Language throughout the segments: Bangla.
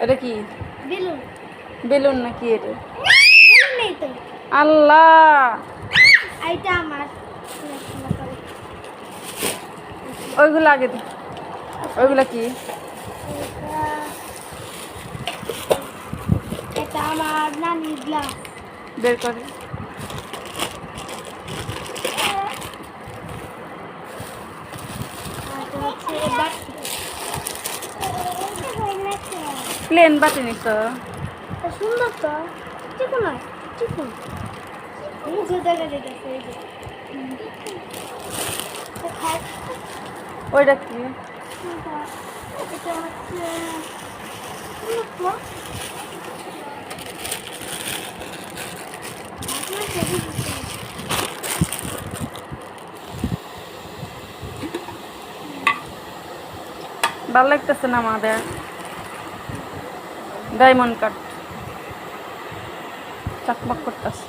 এটা কি? বেলুন বেলুন নাকি এটা? বেলুন আল্লাহ! আমার। ওইগুলো আগে ওইগুলো কি? এটা- আমার নানির গ্লাস বের করে। প্লেন বাটি নিস সুন্দর তো। চিকুন নয় চিকুন তো ওইটা কি এটা এটা হচ্ছে সুন্দর তো আপনার ছবি দিচ্ছে। ভালো লাগতেছে না আমাদের। ডায়মন্ড কাট চাকমাক করতেছে।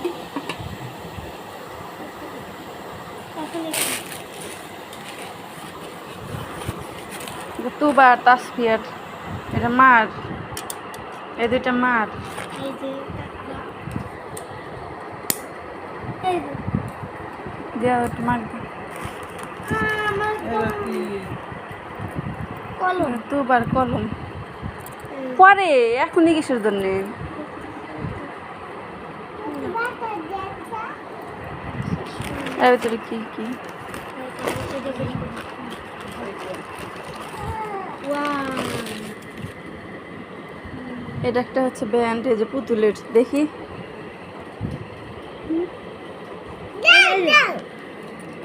তুবার তাসফিয়ার এটা মার। এই দুইটা মার। দেওয়া মার কলম? তুবার কলম। পরে এখনই কিসের জন্য? এর ভিতরে কি কি? এটা একটা হচ্ছে ব্যান্ড এই যে পুতুলের দেখি।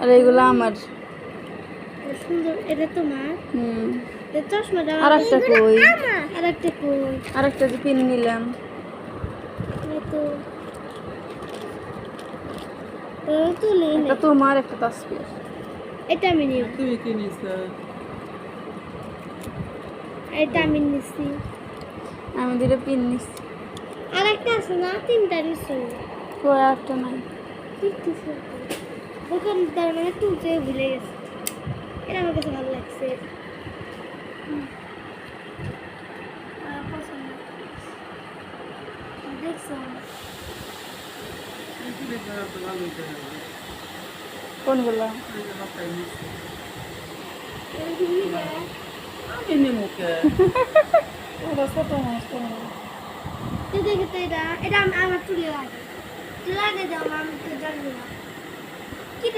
আর এগুলো আমার। সুন্দর এটা তোমার? হুম। চশমাটা আর একটা কই? আর একটা কই? আর একটা যে পিন নিলাম। এই তো। ও তুলে নে। একটা তোমার একটা তাসফিয়ার এটা আমি নিব। তুই কি নিস এটা আমি নিচ্ছি আমি দুটো পিন নিচ্ছি আর একটা আছে না? তিনটা কই একটা নাই? দেখতেছি দোকানদার মানে তুলতে ভুলে গেছে। এটা আমার কাছে ভালো লাগছে হুম। আমার পছন্দ। দেখছ কোনগুলো আমি নিমুকে ওরা ছোট মাছ তো তুই দেখি তো এটা এটা আমি- আমার চুলে লাগে চুলে লাগে যাও আমি তো জানি না কি